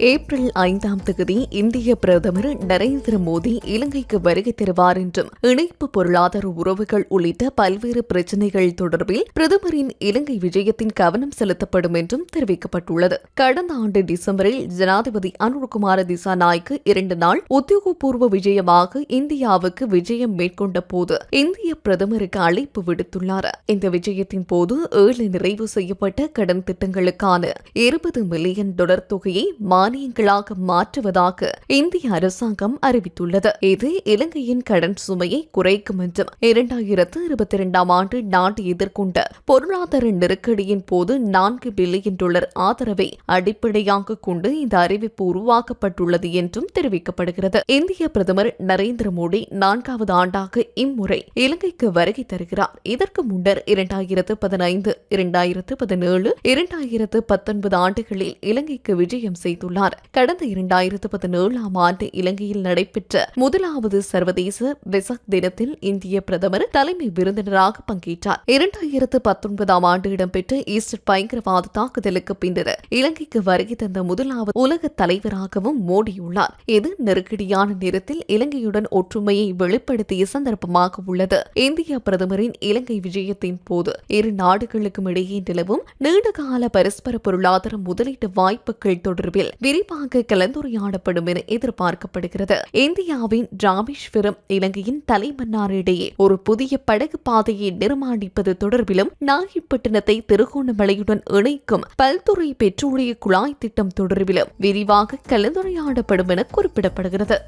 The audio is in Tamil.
ஏப்ரல் ஐந்தாம் தேதி இந்திய பிரதமர் நரேந்திர மோடி இலங்கைக்கு வருகை தருவார் என்றும் இணைப்பு பொருளாதார உறவுகள் உள்ளிட்ட பல்வேறு பிரச்சினைகள் தொடர்பில் பிரதமரின் இலங்கை விஜயத்தின் கவனம் செலுத்தப்படும் என்றும் தெரிவிக்கப்பட்டுள்ளது. கடந்த ஆண்டு டிசம்பரில் ஜனாதிபதி அனுர்குமார திசாநாய்க்கு இரண்டு நாள் உத்தியோகபூர்வ விஜயமாக இந்தியாவுக்கு விஜயம் மேற்கொண்ட போது இந்திய பிரதமருக்கு அழைப்பு விடுத்துள்ளார். இந்த விஜயத்தின் போது ஏழு நிறைவு செய்யப்பட்ட கடன் திட்டங்களுக்கான இருபது மில்லியன் டாலர் தொகையை மானியங்களாக மாற்றுவதாக இந்திய அரசாங்கம் அறிவித்துள்ளது. இது இலங்கையின் கடன் சுமையை குறைக்கும் என்றும் இரண்டாயிரத்து இருபத்தி இரண்டாம் ஆண்டு நாடு எதிர்கொண்ட பொருளாதார நெருக்கடியின் போது நான்கு பில்லியன் டாலர் ஆதரவை அடிப்படையாக கொண்டு இந்த அறிவிப்பு உருவாக்கப்பட்டுள்ளது என்றும் தெரிவிக்கப்படுகிறது. இந்திய பிரதமர் நரேந்திர மோடி நான்காவது ஆண்டாக இம்முறை இலங்கைக்கு வருகை தருகிறார். இதற்கு முன்னர் இரண்டாயிரத்து பதினைந்து இரண்டாயிரத்து பதினேழு இரண்டாயிரத்து பத்தொன்பது ஆண்டுகளில் இலங்கைக்கு விஜயம் செய்துள்ளார். கடந்த இரண்டாயிரத்து பதினேழாம் ஆண்டு இலங்கையில் நடைபெற்ற முதலாவது சர்வதேச வெசக் தினத்தில் இந்திய பிரதமர் தலைமை விருந்தினராக பங்கேற்றார். இரண்டாயிரத்து பத்தொன்பதாம் ஆண்டு இடம்பெற்ற ஈஸ்டர் பயங்கரவாத தாக்குதலுக்கு பின்னர் இலங்கைக்கு வருகை தந்த முதலாவது உலக தலைவராகவும் மோடியுள்ளார். இது நெருக்கடியான நேரத்தில் இலங்கையுடன் ஒற்றுமையை வெளிப்படுத்திய சந்தர்ப்பமாக உள்ளது. இந்திய பிரதமரின் இலங்கை விஜயத்தின் போது இரு நாடுகளுக்கும் இடையே நிலவும் நீண்டகால பரஸ்பர பொருளாதார முதலீட்டு வாய்ப்புகள் தொடர்பில் விரிவாக கலந்துரையாடப்படும் என எதிர்பார்க்கப்படுகிறது. இந்தியாவின் ராமேஸ்வரம் இலங்கையின் தலைமன்னார் இடையே ஒரு புதிய படகு பாதையை நிர்மாணிப்பது தொடர்பிலும் நாகைப்பட்டினத்தை திருகோணமலையுடன் இணைக்கும் பல்துறை பெட்ரோலிய குழாய் திட்டம் தொடர்பிலும் விரிவாக கலந்துரையாடப்படும் என குறிப்பிடப்படுகிறது.